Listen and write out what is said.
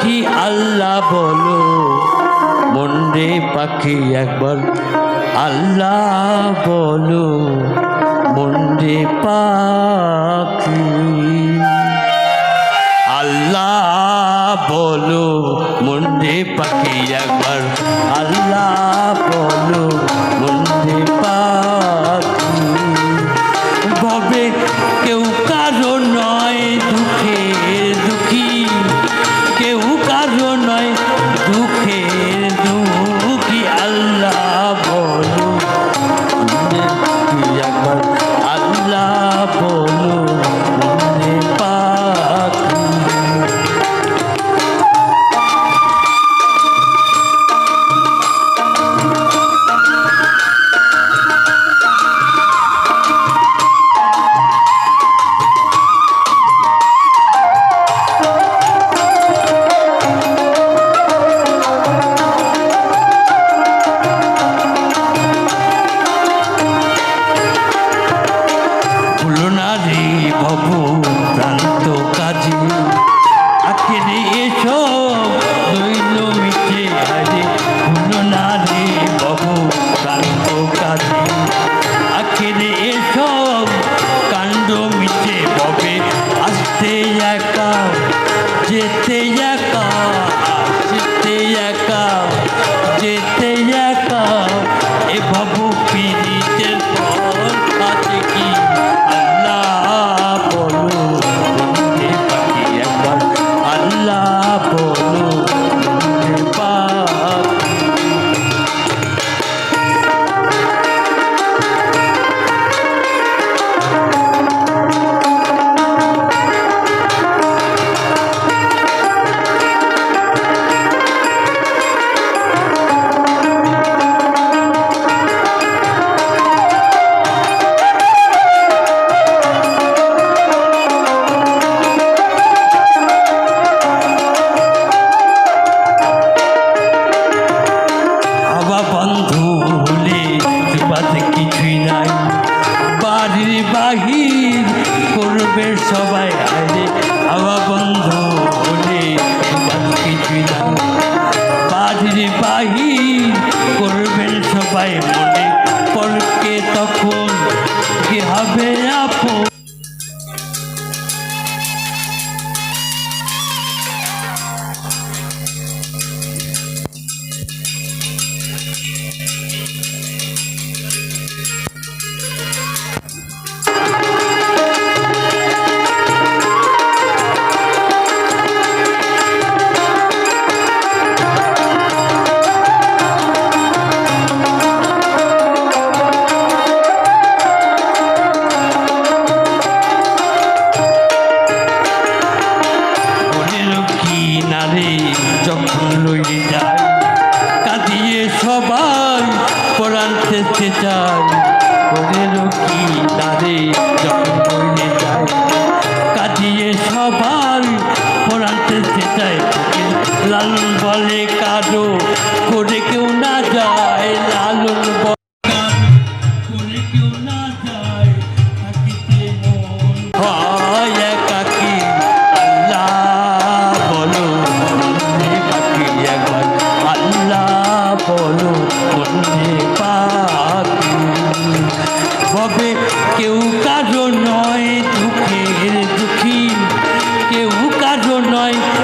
কি আল্লাহ বলো। মন্ডে পাখি একবার আল্লাহ বলো। মন্ডে পাখি আল্লাহ বলো। মন্ডে পাখি একবার আল্লাহ বলো। একবার আখেরে এসব করবে সবাই আরে আবার বন্ধু, বলে কিছুই নাই বাড়ির বাহির করবেন সবাই মনে, পরকে তখন কি হবে আপন? কি নারে যখন লইলে যায়। কাঁদিয়ে সবাই পরাণ চেষ্টে চায়। মনের কি তারে যখন লইলে যায়। কাঁদিয়ে সবাই পরাণ চেষ্টে চায়। লালন বলে কারও করে কেউ না যায়। i'm tonight.